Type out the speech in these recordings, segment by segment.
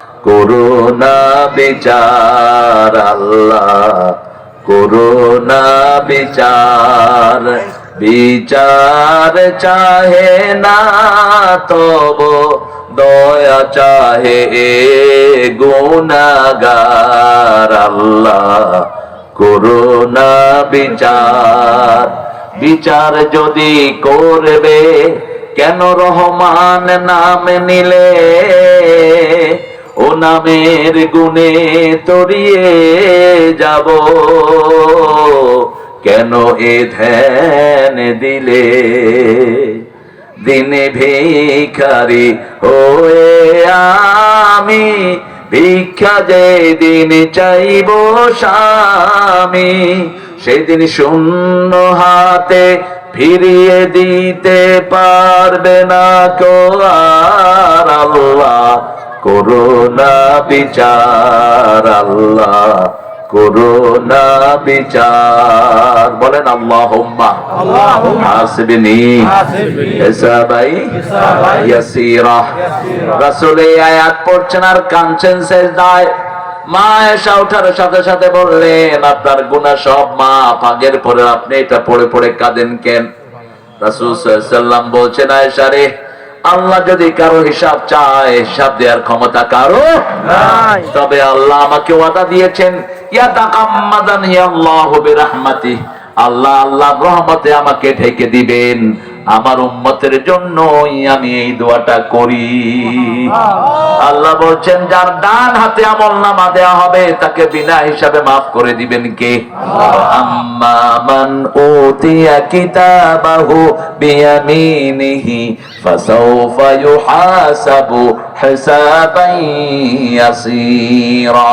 Corona বিচার আল্লাহ corona বিচার। বিচার চাহে না তব, দয়া চাহে গুনাগার আল্লাহ। করোনা বিচার বিচার যদি করবে, কেন রহমান নাম নিলে? ও নামের গুণে তরিয়ে যাব। কেন এ ধ্যান দিলে? দিনে ভিখারি হয়ে আমি, ভিক্ষা যে দিন চাইব স্বামী, সেদিন শূন্য হাতে ফিরিয়ে দিতে পারবে না কো করোনা বিচার আল্লাহ করোনা বিচার। বলেন আল্লাহ হাসবিনি। হিসাবাই। ইয়াসিরা। রাসূল এই আয়াত পড়ছেন আর কাঁদছেন সেজদায়। মা এসা ওঠার সাথে সাথে বললেন আপনার গুনাহ সব মা আগের পরে আপনি এটা পড়ে পড়ে কাঁদেন কেন? রাসূল সাল্লাম বলছেন আয়েশা রে আল্লাহ যদি কারও হিসাব চায়, হিসাব দেওয়ার ক্ষমতা কারও। তবে আল্লাহ আমাকে ওয়াদা দিয়েছেন আল্লাহ আল্লাহ রহমতে আমাকে ঢেকে দিবেন আমার উম্মতের জন্যই আমি এই দোয়াটা করি। আল্লাহ। বলছেন যার ডান হাতে আমল নামা দেওয়া হবে তাকে বিনা হিসাবে মাফ করে দিবেন কে? আম্মা উতিয়া কিতাবাহু বিয়ামিনিহি ফাসাউফা ইউহাসাবু হিসাবান ইয়াসীরা।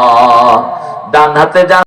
ডান হাতে